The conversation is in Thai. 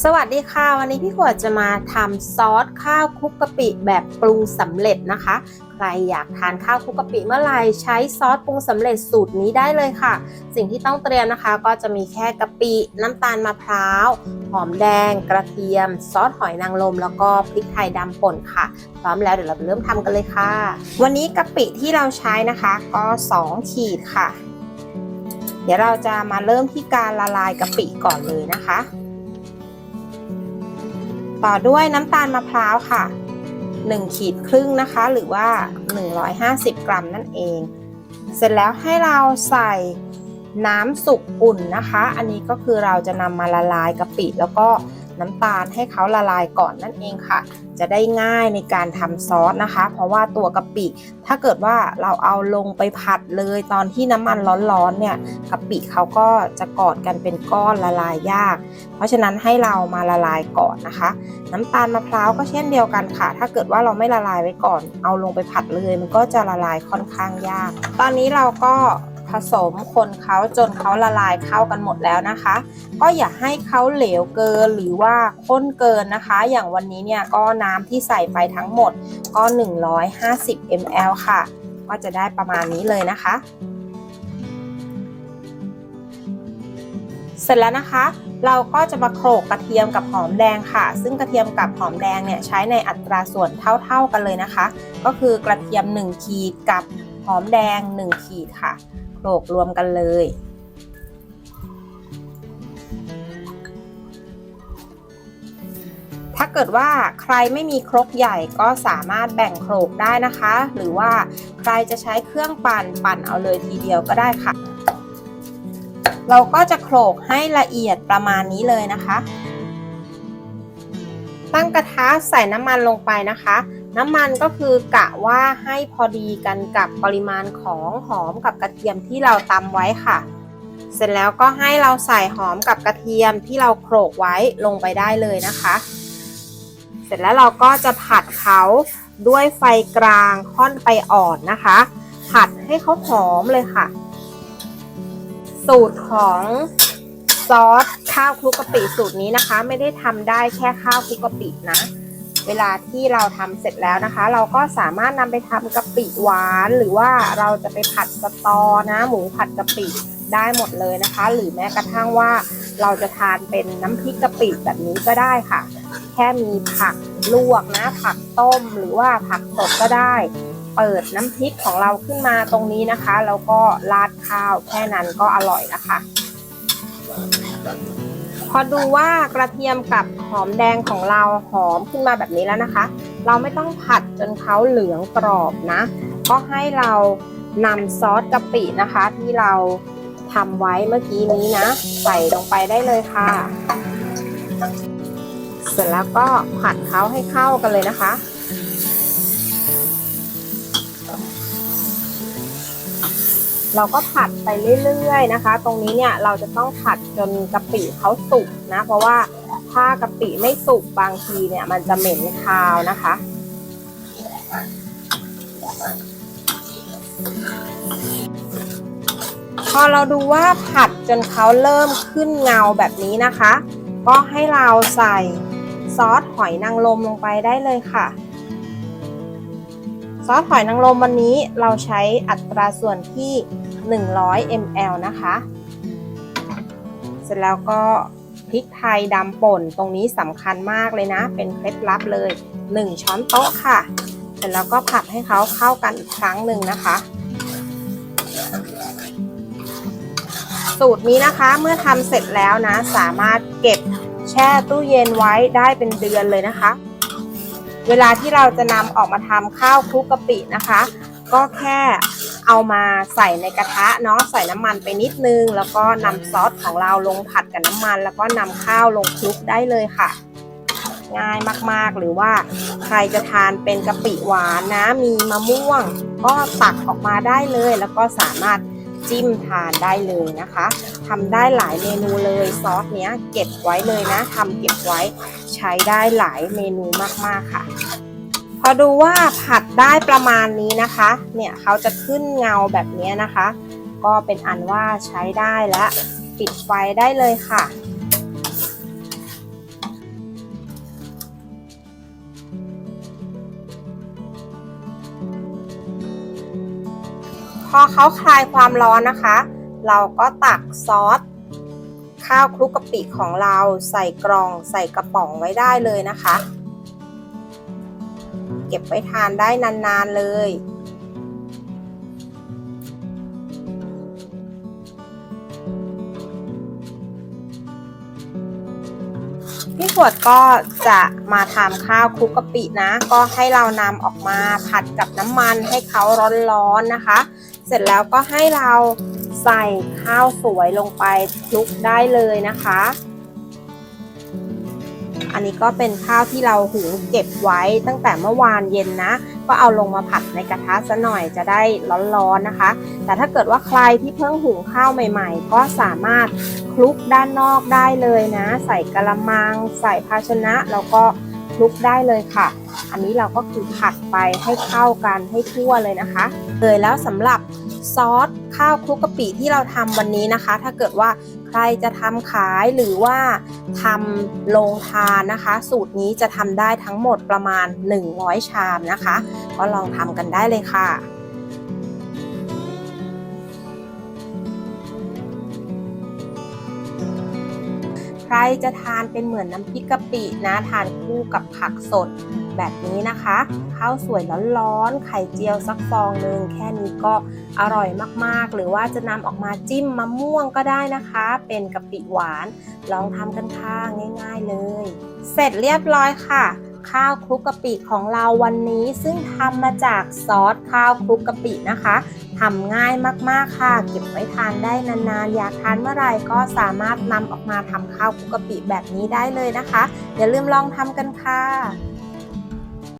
สวัสดีค่ะ วันนี้พี่ขวดจะมาทำซอสข้าวคลุกกะปิแบบปรุงสำเร็จนะคะ ใครอยากทานข้าวคลุกกะปิเมื่อไหร่ใช้ซอสปรุงสำเร็จสูตรนี้ได้เลยค่ะ สิ่งที่ต้องเตรียมนะคะ ก็จะมีแค่กะปิน้ำตาลมะพร้าวหอมแดง กระเทียม ซอสหอยนางรมแล้วก็พริกไทยดำป่นค่ะ พร้อมแล้วเดี๋ยวเราเริ่มทำกันเลยค่ะ วันนี้กะปิที่เราใช้นะคะก็ 2 ขีดค่ะ เดี๋ยวเราจะมาเริ่มที่การละลายกะปิก่อนเลยนะคะ ต่อด้วยน้ำตาลมะพร้าวค่ะ 1 ขีดครึ่งนะคะ หรือว่า 150 กรัมนั่นเอง เสร็จแล้วให้เราใส่น้ำสุกอุ่นนะคะ อันนี้ก็คือเราจะนำมาละลายกะปิแล้วก็ น้ำตาลให้เขาละลายก่อนนั่นเองค่ะ จะได้ง่ายในการทำซอสนะคะ เพราะว่าตัวกะปิ ถ้าเกิดว่าเราเอาลงไปผัดเลยตอนที่น้ำมันร้อนๆเนี่ยกะปิเขาก็จะกอดกันเป็นก้อนละลายยาก เพราะฉะนั้นให้เรามาละลายก่อนนะคะ น้ำตาลมะพร้าวก็เช่นเดียวกันค่ะ ถ้าเกิดว่าเราไม่ละลายไว้ก่อน เอาลงไปผัดเลยมันก็จะละลายค่อนข้างยาก ตอนนี้เราก็ ผสมคนเขาจนเขาละลายเข้ากันหมดแล้วนะคะ ก็อย่าให้เขาเหลวเกินหรือว่าข้นเกินนะคะ อย่างวันนี้เนี่ยก็น้ำที่ใส่ไปทั้งหมดก็ 150 ml ค่ะ ก็จะได้ประมาณนี้เลยนะคะ เสร็จแล้วนะคะเราก็จะมาโขลกกระเทียมกับหอมแดงค่ะ ซึ่งกระเทียมกับหอมแดงเนี่ยใช้ในอัตราส่วนเท่าๆกันเลยนะคะ ก็คือกระเทียม 1 ขีดกับหอมแดง 1 ขีดค่ะ โขลกรวมกันเลย ถ้าเกิดว่าใครไม่มีครกใหญ่ก็สามารถแบ่งโขลกได้นะคะ หรือว่าใครจะใช้เครื่องปั่นปั่นเอาเลยทีเดียวก็ได้ค่ะ เราก็จะโขลกให้ละเอียดประมาณนี้เลยนะคะ ตั้งกระทะใส่น้ำมันลงไปนะคะ น้ำมันก็คือกะว่าให้พอดีกันกับปริมาณของหอมกับกระเทียมที่เราตำไว้ค่ะ เสร็จแล้วก็ให้เราใส่หอมกับกระเทียมที่เราโขลกไว้ลงไปได้เลยนะคะ เสร็จแล้วเราก็จะผัดเขาด้วยไฟกลางค่อนไปอ่อนนะคะ ผัดให้เขาหอมเลยค่ะ สูตรของซอสข้าวคลุกกะปิสูตรนี้นะคะ ไม่ได้ทำได้แค่ข้าวคลุกกะปินะ เวลาที่เราทำเสร็จแล้วนะคะ เราก็สามารถนำไปทำกะปิหวานหรือว่าเราจะไปผัดสตอนะ หมูผัดกะปิได้หมดเลยนะคะ หรือแม้กระทั่งว่าเราจะทานเป็นน้ำพริกกะปิแบบนี้ก็ได้ค่ะ แค่มีผักลวกนะ ผักต้มหรือว่าผักสดก็ได้ เปิดน้ำพริกของเราขึ้นมาตรงนี้นะคะแล้วก็ราดข้าวแค่นั้นก็อร่อยนะคะ พอดูว่ากระเทียมกับหอมแดงของเราหอมขึ้นมาแบบนี้แล้วนะคะ เราไม่ต้องผัดจนเขาเหลืองกรอบนะ ก็ให้เรานำซอสกะปินะคะ ที่เราทำไว้เมื่อกี้นี้นะ ใส่ลงไปได้เลยค่ะ เสร็จแล้วก็ผัดเขาให้เข้ากันเลยนะคะ เราก็ผัดไปเรื่อยๆนะคะ ตรงนี้เนี่ยเราจะต้องผัดจนกะปิเขาสุกนะ เพราะว่าถ้ากะปิไม่สุกบางทีเนี่ยมันจะเหม็นคาวนะคะ พอเราดูว่าผัดจนเขาเริ่มขึ้นเงาแบบนี้นะคะ ก็ให้เราใส่ซอสหอยนางรมลงไปได้เลยค่ะ ซอสหอยนางรมวันนี้เราใช้อัตราส่วนที่ 100 ml นะคะ เสร็จแล้วก็พริกไทยดำป่นตรงนี้สำคัญมากเลยนะ เป็นเคล็ดลับเลย 1 ช้อนโต๊ะค่ะ เสร็จแล้วก็ผัดให้เขาเข้ากันอีกครั้งหนึ่งนะคะ สูตรนี้นะคะเมื่อทำเสร็จแล้วนะ สามารถเก็บแช่ตู้เย็นไว้ได้เป็นเดือนเลยนะคะ เวลาที่เราจะนำออกมาทำข้าวคลุกกะปินะคะ ก็แค่เอามาใส่ในกระทะเนาะใส่น้ำมันไปนิดนึง แล้วก็นำซอสของเราลงผัดกับน้ำมัน แล้วก็นำข้าวลงคลุกได้เลยค่ะ ง่ายมากๆ หรือว่าใครจะทานเป็นกะปิหวานนะ มีมะม่วง ก็ตักออกมาได้เลย แล้วก็สามารถ จิ้มทานได้เลยนะคะทำได้หลายเมนูเลยซอสเนี้ยเก็บไว้เลยนะทำเก็บไว้ใช้ได้หลายเมนูมากๆค่ะ พอดูว่าผัดได้ประมาณนี้นะคะ เนี่ยเขาจะขึ้นเงาแบบนี้นะคะ ก็เป็นอันว่าใช้ได้และปิดไฟได้เลยค่ะ พอเขาคลายความร้อนนะคะ เราก็ตักซอสข้าวคลุกกะปิของเราใส่กล่องใส่กระป๋องไว้ได้เลยนะคะ เก็บไว้ทานได้นานๆเลยพี่ขวดก็จะมาทำข้าวคลุกกะปินะ ก็ให้เรานำออกมาผัดกับน้ำมันให้เขาร้อนๆนะคะ ร็จแล้วก็ให้เราใส่ข้าวสวยลงไปคลุกได้เลยนะคะ อันนี้ก็เป็นข้าวที่เราหุงเก็บไว้ตั้งแต่เมื่อวานเย็นนะ ก็เอาลงมาผัดในกระทะซะหน่อยจะได้ร้อนๆนะคะ แต่ถ้าเกิดว่าใครที่เพิ่งหุงข้าวใหม่ ๆ ก็สามารถคลุกด้านนอกได้เลยนะ ใส่กระมัง ใส่ภาชนะแล้วก็คลุกได้เลยค่ะ อันนี้เราก็คือผัดไปให้เข้ากันให้ทั่วเลยนะคะเลยแล้วสำหรับ ซอสข้าวคลุกกะปิที่เราทำวันนี้นะคะ ถ้าเกิดว่าใครจะทำขายหรือว่าทำโรงทานนะคะ สูตรนี้จะทำได้ทั้งหมดประมาณ 100 ชามนะคะ ก็ลองทำกันได้เลยค่ะใครจะทานเป็นเหมือนน้ำพริกกะปินะ ทานคู่กับผักสด แบบนี้นะคะ ข้าวสวยร้อนๆไข่เจียวสักฟองหนึ่งแค่นี้ก็อร่อยมากๆ หรือว่าจะนำออกมาจิ้มมะม่วงก็ได้นะคะ เป็นกะปิหวาน ลองทำกันค่ะง่าย ๆเลย เสร็จเรียบร้อยค่ะข้าวคลุกกะปิของเราวันนี้ ซึ่งทำมาจากซอสข้าวคลุกกะปินะคะทำง่ายมากๆค่ะ เก็บไว้ทานได้นานๆ อยากทานเมื่อไหร่ก็สามารถนำออกมาทำข้าวคลุกกะปิแบบนี้ได้เลยนะคะ อย่าลืมลองทำกันค่ะ